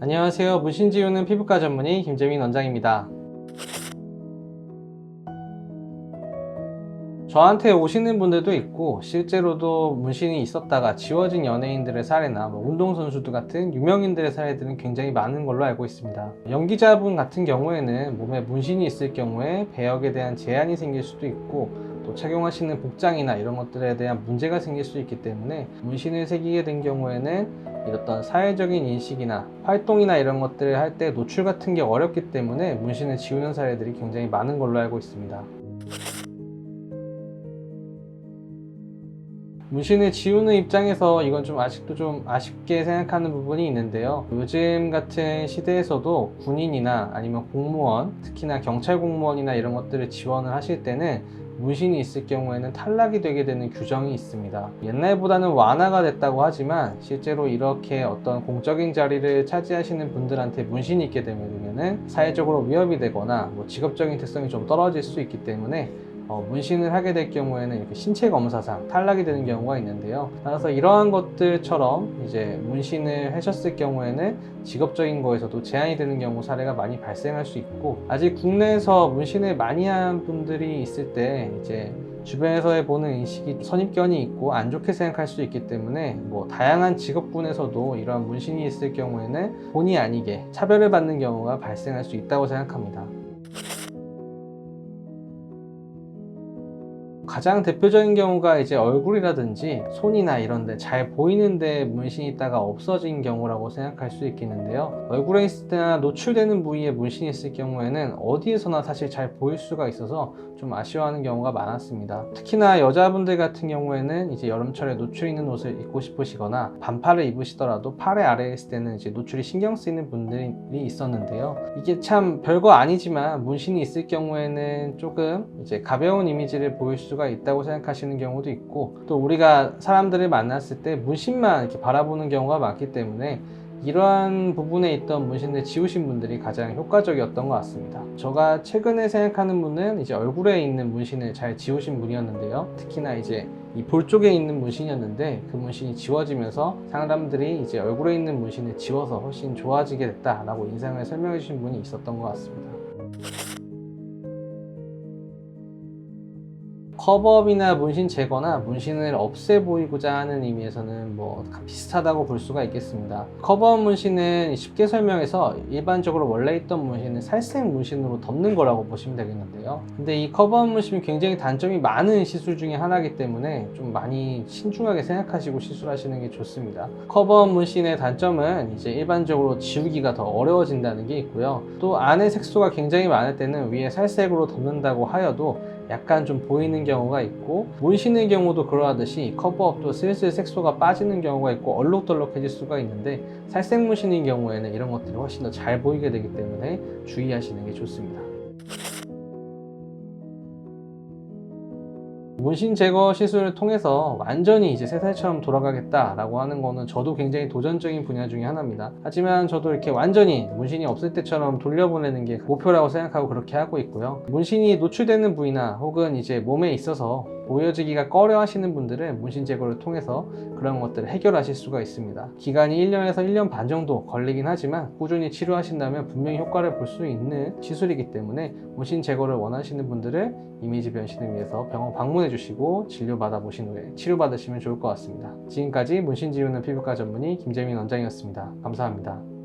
안녕하세요. 문신 지우는 피부과 전문의 김재민 원장입니다. 저한테 오시는 분들도 있고 실제로도 문신이 있었다가 지워진 연예인들의 사례나 뭐 운동선수들 같은 유명인들의 사례들은 굉장히 많은 걸로 알고 있습니다. 연기자분 같은 경우에는 몸에 문신이 있을 경우에 배역에 대한 제한이 생길 수도 있고 또 착용하시는 복장이나 이런 것들에 대한 문제가 생길 수 있기 때문에 문신을 새기게 된 경우에는 이런 사회적인 인식이나 활동이나 이런 것들을 할 때 노출 같은 게 어렵기 때문에 문신을 지우는 사례들이 굉장히 많은 걸로 알고 있습니다. 문신을 지우는 입장에서 이건 좀 아직도 좀 아쉽게 생각하는 부분이 있는데요. 요즘 같은 시대에서도 군인이나 아니면 공무원, 특히나 경찰 공무원이나 이런 것들을 지원을 하실 때는 문신이 있을 경우에는 탈락이 되게 되는 규정이 있습니다. 옛날보다는 완화가 됐다고 하지만 실제로 이렇게 어떤 공적인 자리를 차지하시는 분들한테 문신이 있게 되면 사회적으로 위협이 되거나 뭐 직업적인 특성이 좀 떨어질 수 있기 때문에 어, 문신을 하게 될 경우에는 이렇게 신체 검사상 탈락이 되는 경우가 있는데요. 따라서 이러한 것들처럼 이제 문신을 하셨을 경우에는 직업적인 거에서도 제한이 되는 경우 사례가 많이 발생할 수 있고 아직 국내에서 문신을 많이 한 분들이 있을 때 이제 주변에서의 보는 인식이 선입견이 있고 안 좋게 생각할 수 있기 때문에 뭐 다양한 직업군에서도 이러한 문신이 있을 경우에는 본의 아니게 차별을 받는 경우가 발생할 수 있다고 생각합니다. 가장 대표적인 경우가 이제 얼굴이라든지 손이나 이런 데 잘 보이는데 문신이 있다가 없어진 경우라고 생각할 수 있겠는데요. 얼굴에 있을 때나 노출되는 부위에 문신이 있을 경우에는 어디에서나 사실 잘 보일 수가 있어서 좀 아쉬워하는 경우가 많았습니다. 특히나 여자분들 같은 경우에는 이제 여름철에 노출 있는 옷을 입고 싶으시거나 반팔을 입으시더라도 팔의 아래에 있을 때는 이제 노출이 신경 쓰이는 분들이 있었는데요. 이게 참 별거 아니지만 문신이 있을 경우에는 조금 이제 가벼운 이미지를 보일 수가 있다고 생각하시는 경우도 있고 또 우리가 사람들을 만났을 때 문신만 이렇게 바라보는 경우가 많기 때문에 이러한 부분에 있던 문신을 지우신 분들이 가장 효과적이었던 것 같습니다. 제가 최근에 생각하는 분은 이제 얼굴에 있는 문신을 잘 지우신 분이었는데요. 특히나 이제 이 볼 쪽에 있는 문신이었는데 그 문신이 지워지면서 사람들이 이제 얼굴에 있는 문신을 지워서 훨씬 좋아지게 됐다라고 인상을 설명해 주신 분이 있었던 것 같습니다. 커버업이나 문신 제거나 문신을 없애 보이고자 하는 의미에서는 뭐 비슷하다고 볼 수가 있겠습니다. 커버업 문신은 쉽게 설명해서 일반적으로 원래 있던 문신은 살색 문신으로 덮는 거라고 보시면 되겠는데요. 근데 이 커버업 문신은 굉장히 단점이 많은 시술 중에 하나이기 때문에 좀 많이 신중하게 생각하시고 시술하시는 게 좋습니다. 커버업 문신의 단점은 이제 일반적으로 지우기가 더 어려워진다는 게 있고요. 또 안에 색소가 굉장히 많을 때는 위에 살색으로 덮는다고 하여도 약간 좀 보이는 경우가 있고 문신의 경우도 그러하듯이 커버업도 슬슬 색소가 빠지는 경우가 있고 얼룩덜룩해질 수가 있는데 살색 문신인 경우에는 이런 것들이 훨씬 더 잘 보이게 되기 때문에 주의하시는 게 좋습니다. 문신 제거 시술을 통해서 완전히 이제 새 살처럼 돌아가겠다라고 하는 거는 저도 굉장히 도전적인 분야 중에 하나입니다. 하지만 저도 이렇게 완전히 문신이 없을 때처럼 돌려보내는 게 목표라고 생각하고 그렇게 하고 있고요. 문신이 노출되는 부위나 혹은 이제 몸에 있어서 보여지기가 꺼려 하시는 분들은 문신 제거를 통해서 그런 것들을 해결하실 수가 있습니다. 기간이 1년에서 1년 반 정도 걸리긴 하지만 꾸준히 치료하신다면 분명히 효과를 볼 수 있는 시술이기 때문에 문신 제거를 원하시는 분들은 이미지 변신을 위해서 병원 방문해 주시고 진료 받아 보신 후에 치료 받으시면 좋을 것 같습니다. 지금까지 문신 지우는 피부과 전문의 김재민 원장이었습니다. 감사합니다.